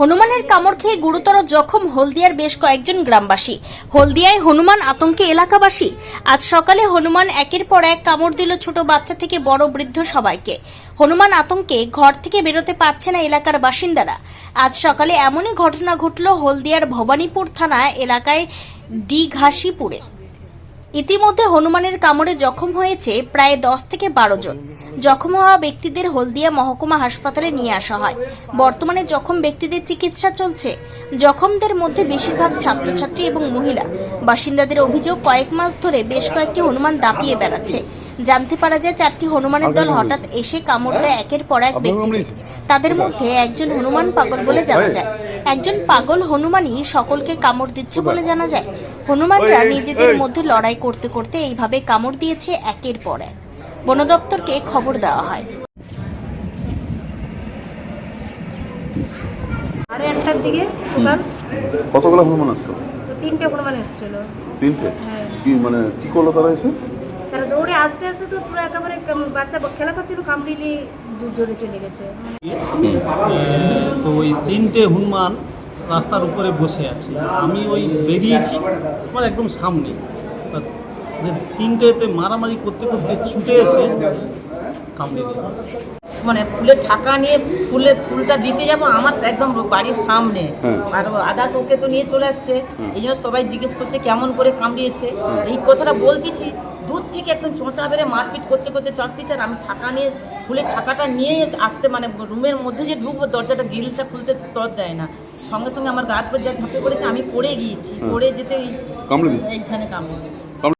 হনুমানের কামড় খেয়ে গুরুতর জখম হলদিয়ার বেশ কয়েকজন গ্রামবাসী। হলদিয়ায় হনুমান আতঙ্কে এলাকাবাসী। আজ সকালে হনুমান একের পর এক কামড় দিল ছোট বাচ্চা থেকে বড় বৃদ্ধ সবাইকে। হনুমান আতঙ্কে ঘর থেকে বেরোতে পারছে না এলাকার বাসিন্দারা। আজ সকালে এমনই ঘটনা ঘটল হলদিয়ার ভবানীপুর থানা এলাকায় ডি ঘাসিপুরে। ইতিমধ্যে হনুমানের কামড়ে জখম হয়েছে প্রায় দশ থেকে বারো জন। জখম হওয়া ব্যক্তিদের হলদিয়া মহকুমা হাসপাতালে নিয়ে আসা হয়। বর্তমানে জখম ব্যক্তিদের চিকিৎসা চলছে। জখমদের মধ্যে বেশিরভাগ ছাত্রছাত্রী এবং মহিলা। বাসিন্দাদের অভিযোগ কয়েক মাস ধরে বেশ কয়েকটি হনুমান দাপিয়ে বেড়াচ্ছে। জানতে পারা যায় চারটি হনুমানের দল হঠাৎ এসে কামড় দেয় একের পর এক ব্যক্তিদের তাদের মধ্যে একজন হনুমান পাগল বলে জানা যায়। একজন পাগল হনুমানই সকলকে কামড় দিচ্ছে বলে জানা যায়। হনুমানরা নিজেদের মধ্যে লড়াই করতে করতে এইভাবে কামড় দিয়েছে একের পর এক। বন দপ্তরকে খবর দেওয়া হয়। সাড়ে একটার দিকে কতগুলো হনুমান আসছে? তিনটে হনুমান এসেছিল। তিনটে? হ্যাঁ। কি মানে কি করল তারা এসে? তারা দৌড়ে আস্তে আস্তে তো পুরো একেবারে বাচ্চা খেলা করছিল, কামড়িলি ধরে চলে গেছে। তো ওই তিনটে হনুমান রাস্তার উপরে বসে আছে। আমি ওই বেরিয়েছি, আমার একদম সামনে। তিনটেতে মারামারি করতে করতে ছুটে এসে কামড়ে দিল। মানে ফুলের ঠাকা নিয়ে ফুলের ফুলটা দিতে যাব আমার একদম বাড়ির সামনে। হুম। আর আদাস ওকে তো নিয়ে চলে আসছে। এই জন্য সবাই জিজ্ঞেস করছে কেমন করে কামড়িয়েছে? এই কথাটা বলতেছি দূর থেকে একদম চোঁচা বেড়ে মারপিট করতে করতে চাষতেছে আর আমি ঠাকা নিয়ে ফুলের ঠাকাটা নিয়ে আসতে মানে রুমের মধ্যে যে ঢুকবো দরজাটা গিলটা খুলতে তর দেয় না। সঙ্গে সঙ্গে আমার গায়ের উপর যা ঝাঁপে পড়েছে আমি পড়ে গিয়েছি পড়ে যেতে এইখানে কামড়ে গেছে